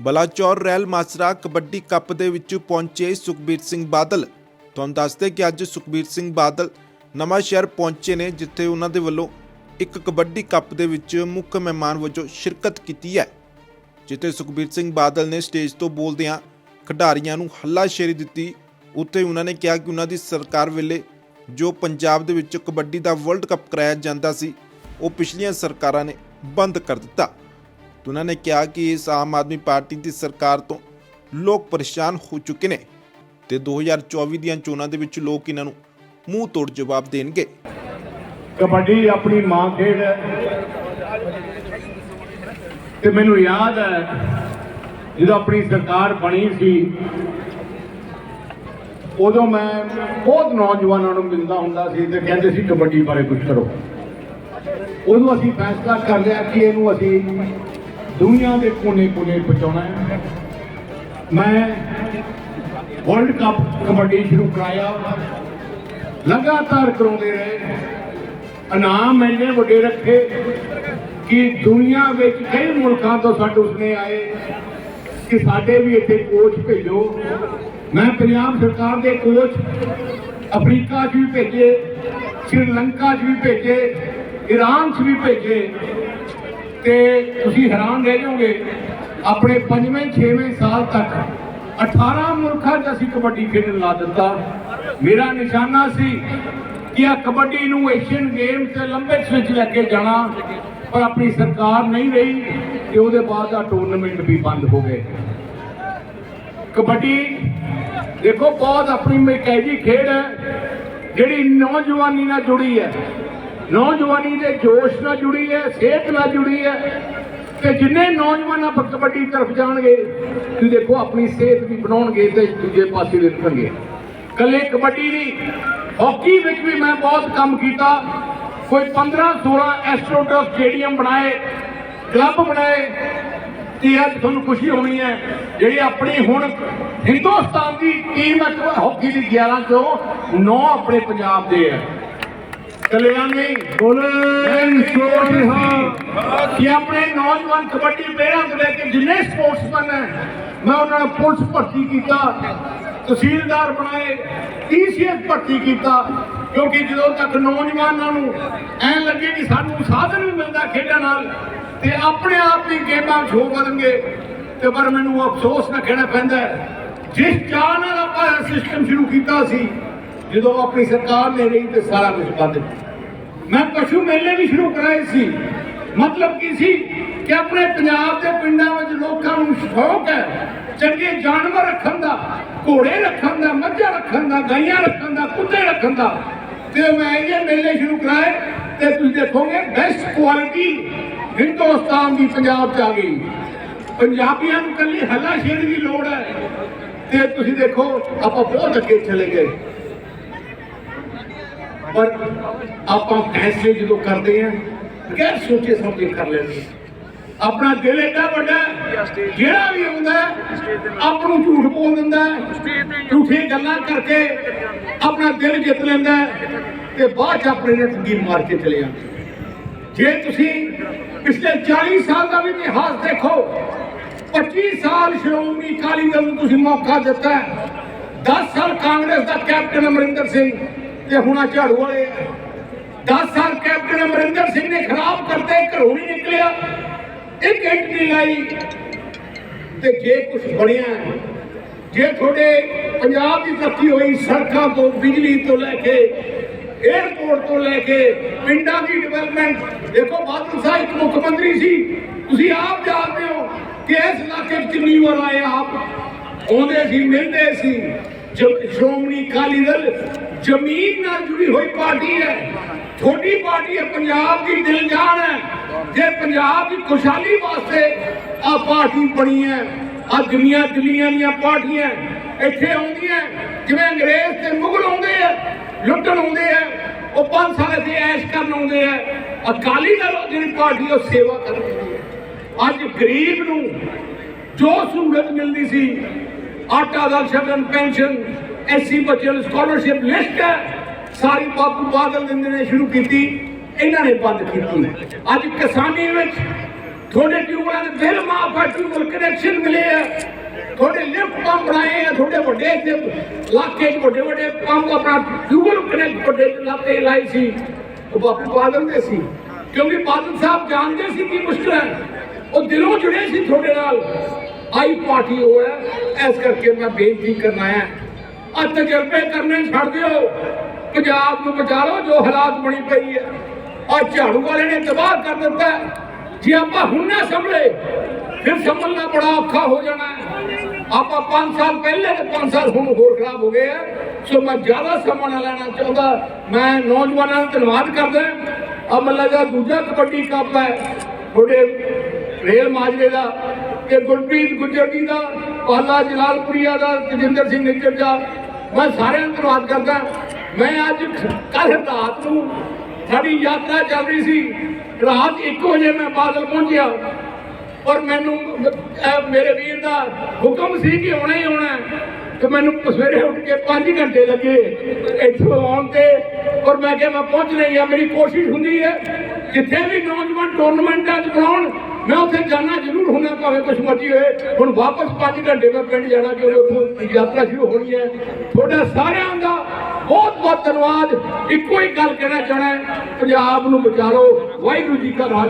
ਬਲਾਚੌਰ ਰੈਲ ਮਾਸਰਾ kabaddi cup ਦੇ ਵਿੱਚ ਪਹੁੰਚੇ ਸੁਖਬੀਰ ਸਿੰਘ ਬਾਦਲ। ਤੁਹਾਨੂੰ ਦੱਸਦੇ ਕਿ ਅੱਜ ਸੁਖਬੀਰ ਸਿੰਘ ਬਾਦਲ ਨਵਾਂ ਸ਼ਹਿਰ ਪਹੁੰਚੇ ਨੇ, ਜਿੱਥੇ ਉਹਨਾਂ ਦੇ ਵੱਲੋਂ ਇੱਕ ਕਬੱਡੀ ਕੱਪ ਦੇ ਵਿੱਚ ਮੁੱਖ ਮਹਿਮਾਨ ਵਜੋਂ ਸ਼ਿਰਕਤ ਕੀਤੀ ਹੈ, ਜਿੱਥੇ ਸੁਖਬੀਰ ਸਿੰਘ ਬਾਦਲ ਨੇ ਸਟੇਜ ਤੋਂ ਬੋਲਦਿਆਂ ਖਿਡਾਰੀਆਂ ਨੂੰ ਹੱਲਾਸ਼ੇਰੀ ਦਿੱਤੀ। ਉੱਥੇ ਉਹਨਾਂ ਨੇ ਕਿਹਾ ਕਿ ਉਹਨਾਂ ਦੀ ਸਰਕਾਰ ਵੇਲੇ ਜੋ ਪੰਜਾਬ ਦੇ ਵਿੱਚ ਕਬੱਡੀ ਦਾ ਵਰਲਡ ਕੱਪ ਕਰਾਇਆ ਜਾਂਦਾ ਸੀ, ਉਹ ਪਿਛਲੀਆਂ ਸਰਕਾਰਾਂ ਨੇ ਬੰਦ ਕਰ ਦਿੱਤਾ। ਤੇ ਉਹਨਾਂ ਨੇ ਕਿਹਾ ਕਿ ਇਸ ਆਮ ਆਦਮੀ ਪਾਰਟੀ ਦੀ ਸਰਕਾਰ ਤੋਂ ਲੋਕ ਪਰੇਸ਼ਾਨ ਹੋ ਚੁੱਕੇ ਨੇ ਤੇ 2024 ਦੀਆਂ ਚੋਣਾਂ ਦੇ ਵਿੱਚ ਲੋਕ ਇਹਨਾਂ ਨੂੰ ਮੂੰਹ ਤੋੜ ਜਵਾਬ ਦੇਣਗੇ। ਕਬੱਡੀ ਆਪਣੀ ਮਾਂ ਖੇਡ ਹੈ। ਤੇ ਮੈਨੂੰ ਯਾਦ ਹੈ, ਜਦੋਂ ਆਪਣੀ ਸਰਕਾਰ ਬਣੀ ਸੀ, ਉਦੋਂ ਮੈਂ ਬਹੁਤ ਨੌਜਵਾਨਾਂ ਨੂੰ ਮਿਲਦਾ ਹੁੰਦਾ ਸੀ ਤੇ ਕਹਿੰਦੇ ਸੀ ਕਬੱਡੀ ਬਾਰੇ ਕੁਝ ਕਰੋ। ਉਦੋਂ ਅਸੀਂ ਫੈਸਲਾ ਕਰ ਲਿਆ ਕਿ ਇਹਨੂੰ ਅਸੀਂ ਦੁਨੀਆ ਦੇ ਕੋਨੇ-ਕੋਨੇ ਪਹੁੰਚਾਉਣਾ ਹੈ। ਮੈਂ ਵਰਲਡ ਕੱਪ ਕਬੱਡੀ ਸ਼ੁਰੂ ਕਰਾਇਆ। ਲਗਾਤਾਰ ਕਰਾਉਂਦੇ ਰਹੇ। ਇਨਾਮ ਇੰਨੇ ਵੱਡੇ ਰੱਖੇ ਕਿ ਦੁਨੀਆ ਵਿੱਚ ਕਈ ਮੁਲਕਾਂ ਤੋਂ ਸਾਡੇ ਉਸਨੇ ਆਏ ਕਿ ਸਾਡੇ ਵੀ ਇੱਥੇ ਕੋਚ ਭੇਜੋ। ਮੈਂ ਪੰਜਾਬ ਸਰਕਾਰ ਦੇ ਕੋਚ ਅਫਰੀਕਾ 'ਚ ਵੀ ਭੇਜੇ, ਸ਼੍ਰੀਲੰਕਾ 'ਚ ਵੀ ਭੇਜੇ ਈਰਾਨ 'ਚ ਵੀ ਭੇਜੇ। ਤੇ ਤੁਸੀਂ ਹੈਰਾਨ ਰਹਿ ਜਾਓਗੇ, ਆਪਣੇ 5ਵੇਂ 6ਵੇਂ ਸਾਲ ਤੱਕ 18 ਮੁਲਕਾਂ 'ਚ ਅਸੀਂ ਕਬੱਡੀ ਖੇਡਣ ਲਾ ਦਿੱਤਾ। ਮੇਰਾ ਨਿਸ਼ਾਨਾ ਸੀ ਕਿ ਆ ਕਬੱਡੀ ਨੂੰ ਏਸ਼ੀਅਨ ਗੇਮ ਤੇ ਲੰਬੇ ਸਮੇਂ 'ਚ ਲੈ ਕੇ ਜਾਣਾ, ਪਰ ਆਪਣੀ ਸਰਕਾਰ ਨਹੀਂ ਰਹੀ ਤੇ ਉਹਦੇ ਬਾਅਦ ਦਾ ਟੂਰਨਾਮੈਂਟ ਵੀ ਬੰਦ ਹੋ ਗਏ। ਕਬੱਡੀ ਦੇਖੋ, ਬਹੁਤ ਆਪਣੀ ਮੈਕੈਜੀ ਖੇਡ ਹੈ, ਜਿਹੜੀ ਨੌਜਵਾਨੀ ਨਾਲ ਜੁੜੀ ਹੈ। ਨੌਜਵਾਨੀ ਦੇ ਜੋਸ਼ ਨਾਲ ਜੁੜੀ ਹੈ, ਸਿਹਤ ਨਾਲ ਜੁੜੀ ਹੈ ਤੇ ਜਿੰਨੇ ਨੌਜਵਾਨ ਆਪਾਂ ਕਬੱਡੀ ਤਰਫ ਜਾਣਗੇ, ਤੁਸੀਂ ਦੇਖੋ ਆਪਣੀ ਸਿਹਤ ਵੀ ਬਣਾਉਣਗੇ ਤੇ ਦੂਜੇ ਪਾਸੇ ਵੀ ਰੱਖਣਗੇ। ਕੱਲੇ ਕਬੱਡੀ ਨਹੀਂ, ਹਾਕੀ ਵਿੱਚ ਵੀ ਮੈਂ ਬਹੁਤ ਕੰਮ ਕੀਤਾ। ਕੋਈ 15 16 ਐਸਟ੍ਰੋਟਰਫ ਸਟੇਡੀਅਮ ਬਣਾਏ ਕਲੱਬ ਬਣਾਏ, ਤੇ ਅੱਜ ਤੁਹਾਨੂੰ ਖੁਸ਼ੀ ਹੋਣੀ ਹੈ, ਜਿਹੜੀ ਆਪਣੀ ਹੁਣ ਹਿੰਦੁਸਤਾਨ ਦੀ ਟੀਮ ਹੈ ਹਾਕੀ ਦੀ 11 ਚੋਂ 9 ਆਪਣੇ ਪੰਜਾਬ ਦੇ ਹੈ। ਕਲਿਆਣ ਬੋਲੇ ਸੋਹਣਾ ਕਿ ਆਪਣੇ ਨੌਜਵਾਨ ਕਬੱਡੀ ਪਲੇਅਰਾਂ ਦੇ ਲੈ ਕੇ ਜਿੰਨੇ ਸਪੋਰਟਸਮੈਨ ਹੈ, ਮੈਂ ਉਹਨਾਂ ਨੂੰ ਪੁਲਿਸ ਭਰਤੀ ਕੀਤਾ, ਤਹਿਸੀਲਦਾਰ ਬਣਾਏ ਟੀਸੀਐਸ ਭਰਤੀ ਕੀਤਾ, ਕਿਉਂਕਿ ਜਦੋਂ ਤੱਕ ਨੌਜਵਾਨਾਂ ਨੂੰ ਐਂ ਲੱਗੇ ਕਿ ਸਾਨੂੰ ਸਾਧਨ ਵੀ ਮਿਲਦਾ ਖੇਡਾਂ ਨਾਲ, ਤੇ ਆਪਣੇ ਆਪ ਹੀ ਗੇਮਾਂ ਸ਼ੋ ਕਰਨਗੇ, ਤੇ ਪਰ ਮੈਨੂੰ ਅਫਸੋਸ ਨਾ ਕਹਿਣਾ ਪੈਂਦਾ ਜਿਸ ਚਾਹ ਨਾਲ ਆਪਾਂ ਸਿਸਟਮ ਸ਼ੁਰੂ ਕੀਤਾ ਸੀ ਜਦੋਂ ਆਪਣੀ ਸਰਕਾਰ ਨੇ ਰਹੀ ਤੇ ਸਾਰਾ ਕੁਝ ਬੰਦ ਮੈਂ ਪਸ਼ੂ ਮੇਲੇ ਵੀ ਸ਼ੁਰੂ ਕਰਾਏ ਸੀ। ਮਤਲਬ ਕੀ ਸੀ ਕਿ ਆਪਣੇ ਪੰਜਾਬ ਦੇ ਪਿੰਡਾਂ ਵਿੱਚ ਲੋਕਾਂ ਨੂੰ ਸ਼ੌਕ ਹੈ ਚੰਗੇ ਜਾਨਵਰ ਰੱਖਣ ਦਾ, ਘੋੜੇ ਰੱਖਣ ਦਾ, ਮੱਝਾਂ ਰੱਖਣ ਦਾ, ਗਾਈਆਂ ਰੱਖਣ ਦਾ, ਕੁੱਤੇ ਰੱਖਣ ਦਾ। ਤੇ ਮੈਂ ਇਹ ਮੇਲੇ ਸ਼ੁਰੂ ਕਰਾਏ ਤੇ ਤੁਸੀਂ ਦੇਖੋਗੇ ਬੈਸਟ ਕੁਆਲਿਟੀ ਹਿੰਦੁਸਤਾਨ ਦੀ ਪੰਜਾਬ ਚ ਆ ਗਈ। ਪੰਜਾਬੀਆਂ ਨੂੰ ਕੱਲੀ ਹੱਲਾ ਸ਼ੇਰ ਦੀ ਲੋੜ ਹੈ। ਤੇ ਤੁਸੀਂ ਦੇਖੋ, ਆਪਾਂ ਬਹੁਤ ਅੱਗੇ ਚਲੇ ਗਏ। ਪਰ ਆਪਾਂ ਫੈਸਲੇ ਜਦੋਂ ਕਰਦੇ ਆ ਬਗੈਰ ਸੋਚੇ ਸਮਝੇ ਕਰ ਲੈਂਦੇ ਆਪਣਾ ਦਿਲ ਏਡਾ ਵੱਡਾ ਜਿਹੜਾ ਵੀ ਆਉਂਦਾ ਆਪ ਨੂੰ ਝੂਠ ਬੋਲ ਦਿੰਦਾ ਹੈ, ਝੂਠੀਆਂ ਗੱਲਾਂ ਕਰਕੇ ਆਪਣਾ ਦਿਲ ਜਿੱਤ ਲੈਂਦਾ ਹੈ ਤੇ ਬਾਅਦ ਚ ਆਪਣੇ ਨੇ ਠੱਗੀ ਮਾਰ ਕੇ ਚਲੇ ਜਾਂਦੇ। ਜੇ ਤੁਸੀਂ ਪਿਛਲੇ 40 ਸਾਲ ਦਾ ਵੀ ਇਤਿਹਾਸ ਦੇਖੋ 25 ਸਾਲ ਸ਼੍ਰੋਮਣੀ ਅਕਾਲੀ ਦਲ ਨੂੰ ਤੁਸੀਂ ਮੌਕਾ ਦਿੱਤਾ। ਹੈ 10 ਸਾਲ ਕਾਂਗਰਸ ਦਾ ਕੈਪਟਨ ਅਮਰਿੰਦਰ ਸਿੰਘ ਤੇ ਹੁਣ ਆ ਝਾੜੂ ਵਾਲੇ 10 ਸਾਲ ਕੈਪਟਨ ਅਮਰਿੰਦਰ ਸਿੰਘ ਨੇ ਖਰਾਬ ਕਰਤੇ, ਘਰੋਂ ਨਹੀਂ ਨਿਕਲਿਆ। ਇੱਕ ਇੰਟ ਲਾਈ। ਤੇ ਜੇ ਕੁਝ ਬਣਿਆ ਜੇ ਤੁਹਾਡੇ ਪੰਜਾਬ ਦੀ ਤਰੱਕੀ ਹੋਈ, ਸੜਕਾਂ ਤੋਂ, ਬਿਜਲੀ ਤੋਂ ਲੈ ਕੇ 에어ਪੋਰਟ ਤੋਂ ਲੈ ਕੇ, ਪਿੰਡਾਂ ਦੀ ਡਿਵੈਲਪਮੈਂਟ ਦੇਖੋ ਬਾਦਲ ਸਾਹਿਬ ਇੱਕ ਮੁੱਖ ਮੰਤਰੀ ਸੀ। ਤੁਸੀਂ ਆਪ ਜਾਣਦੇ ਹੋ ਕਿ ਇਸ ਇਲਾਕੇ 'ਚ ਕਿੰਨੀ ਵਾਰ ਆਏ ਆਪ। ਆਉਂਦੇ ਸੀ, ਮਿਲਦੇ ਸੀ। ਜਦ ਸ਼੍ਰੋਮਣੀ ਅਕਾਲੀ ਦਲ ਜ਼ਮੀਨ ਨਾਲ ਜੁੜੀ ਹੋਈ ਪਾਰਟੀ ਹੈ। ਛੋਟੀ ਪਾਰਟੀ ਹੈ, ਪੰਜਾਬ ਦੀ ਦਿਲ ਜਾਨ ਹੈ। ਜੇ ਪੰਜਾਬ ਦੀ ਖੁਸ਼ਹਾਲੀ ਵਾਸਤੇ ਆ ਪਾਰਟੀ ਬਣੀ ਹੈ ਆ ਦੁਨੀਆ ਦਿੱਲੀਆਂ ਦੀਆਂ ਪਾਰਟੀਆਂ ਇੱਥੇ ਆਉਂਦੀਆਂ, ਜਿਵੇਂ ਅੰਗਰੇਜ਼ ਤੇ ਮੁਗਲ ਆਉਂਦੇ ਆ, ਲੁੱਟਣ ਆਉਂਦੇ ਆ, ਉਹ ਪੰਜ ਸਾਲ ਇੱਥੇ ਐਸ਼ ਕਰਨ ਆਉਂਦੇ ਆ। ਅਕਾਲੀ ਦਲ ਜਿਹੜੀ ਪਾਰਟੀ, ਉਹ ਸੇਵਾ ਕਰਦੀ ਹੈ। ਅੱਜ ਗਰੀਬ ਨੂੰ ਜੋ ਸਹੂਲਤ ਮਿਲਦੀ ਸੀ, ਆਟਾ ਦਾ ਛੱਡਣ, ਪੈਨਸ਼ਨ ਐਸਸੀ ਬੱਚਿਆਂ ਨੂੰ ਸਕਾਲਰਸ਼ਿਪ ਲਿਸਟ ਹੈ ਸਾਰੀ ਬਾਪੂ ਬਾਦਲ ਦਿੰਦੇ ਨੇ ਸ਼ੁਰੂ ਕੀਤੀ ਇਹਨਾਂ ਨੇ ਬੰਦ ਕੀਤੀ ਅੱਜ ਕਿਸਾਨੀ ਵਿੱਚ ਤੁਹਾਡੇ ਟਿਊਬਲਾਂ ਦੇ ਬਿੱਲ ਮਾਫ ਆ ਟਿਊਬਲ ਕਨੈਕਸ਼ਨ ਮਿਲੇ ਆ ਤੁਹਾਡੇ ਲਿਫਟ ਪੰਪ ਬਣਾਏ ਆ ਤੁਹਾਡੇ ਵੱਡੇ ਇੱਥੇ ਇਲਾਕੇ 'ਚ ਵੱਡੇ ਵੱਡੇ ਪੰਪ ਆਪਣਾ ਟਿਊਬਲ ਕਨੈਕਟ ਵੱਡੇ ਲਾਤੇ ਲਾਈ ਸੀ ਉਹ ਬਾਪੂ ਬਾਦਲ ਦੇ ਸੀ ਕਿਉਂਕਿ ਬਾਦਲ ਸਾਹਿਬ ਜਾਣਦੇ ਸੀ ਕੀ ਮੁਸ਼ਕਲ ਹੈ ਉਹ ਦਿਲੋਂ ਜੁੜੇ ਸੀ ਤੁਹਾਡੇ ਨਾਲ ਆਈ ਪਾਰਟੀ ਹੋਇਆ ਇਸ ਕਰਕੇ ਮੈਂ ਬੇਨਤੀ ਕਰਨਾ ਹੈ ਆ ਤਜਰਬੇ ਕਰਨੇ ਛੱਡ ਦਿਓ। ਪੰਜਾਬ ਨੂੰ ਬਚਾ ਲਓ, ਜੋ ਹਾਲਾਤ ਬਣੀ ਪਈ ਹੈ। ਆ ਝਾੜੂ ਵਾਲੇ ਨੇ ਤਬਾਹ ਕਰ ਦਿੱਤਾ ਜੇ ਆਪਾਂ ਹੁਣ ਨਾ ਸੰਭਲੇ, ਫਿਰ ਸੰਭਲਣਾ ਬੜਾ ਔਖਾ ਹੋ ਜਾਣਾ ਆਪਾਂ 5 ਸਾਲ ਪਹਿਲੇ ਤੇ 5 ਸਾਲ ਹੁਣ ਹੋਰ ਖਰਾਬ ਹੋ ਗਏ ਆ ਸੋ ਮੈਂ ਜ਼ਿਆਦਾ ਸਮਾਂ ਨਾ ਲੈਣਾ ਚਾਹੁੰਦਾ। ਮੈਂ ਨੌਜਵਾਨਾਂ ਦਾ ਧੰਨਵਾਦ ਕਰਦਾ ਆ ਮੱਲਾ ਦਾ ਦੂਜਾ ਕਬੱਡੀ ਕੱਪ ਹੈ। ਤੁਹਾਡੇ ਰੇਲ ਮਾਜਰੇ ਦਾ ਤੇ ਗੁਰਪ੍ਰੀਤ ਗੁੱਜਰ ਜੀ ਦਾ, ਪਾਲਾ ਜਲਾਲਪੁਰੀਆ ਦਾ, ਤਜਿੰਦਰ ਸਿੰਘ ਨਿੱਜਰ ਦਾ। ਮੈਂ ਸਾਰਿਆਂ ਦਾ ਧੰਨਵਾਦ ਕਰਦਾ ਮੈਂ ਅੱਜ ਕੱਲ੍ਹ ਰਾਤ ਨੂੰ ਸਾਡੀ ਯਾਤਰਾ ਚੱਲ ਰਹੀ ਸੀ ਰਾਤ 1 ਵਜੇ ਮੈਂ ਬਾਦਲ ਪਹੁੰਚਿਆ ਔਰ ਮੈਨੂੰ ਮੇਰੇ ਵੀਰ ਦਾ ਹੁਕਮ ਸੀ ਕਿ ਆਉਣਾ ਹੀ ਆਉਣਾ ਹੈ। ਤੇ ਮੈਨੂੰ ਸਵੇਰੇ ਉੱਠ ਕੇ 5 ਘੰਟੇ ਲੱਗੇ ਇੱਥੋਂ ਆਉਣ ਤੇ ਔਰ ਮੈਂ ਕਿਹਾ ਮੈਂ ਪਹੁੰਚ ਨਹੀਂ ਆ, ਮੇਰੀ ਕੋਸ਼ਿਸ਼ ਹੁੰਦੀ ਹੈ ਜਿੱਥੇ ਵੀ ਨੌਜਵਾਨ ਟੂਰਨਾਮੈਂਟਾਂ 'ਚ ਬਣਾਉਣ ਮੈਂ ਉੱਥੇ ਜਾਣਾ ਜ਼ਰੂਰ ਹੁੰਦਾ, ਭਾਵੇਂ ਕੁਛ ਮਰਜ਼ੀ ਹੋਏ। ਹੁਣ ਵਾਪਸ 5 ਘੰਟੇ ਮੈਂ ਪਿੰਡ ਜਾਣਾ ਕਿਉਂਕਿ ਉੱਥੋਂ ਯਾਤਰਾ ਸ਼ੁਰੂ ਹੋਣੀ ਹੈ। ਤੁਹਾਡਾ ਸਾਰਿਆਂ ਦਾ ਬਹੁਤ ਬਹੁਤ ਧੰਨਵਾਦ। ਇੱਕੋ ਹੀ ਗੱਲ ਕਹਿਣਾ ਚਾਹਣਾ ਪੰਜਾਬ ਨੂੰ ਬਚਾ ਲਓ। ਵਾਹਿਗੁਰੂ ਜੀ ਕਾ ਰਾਜ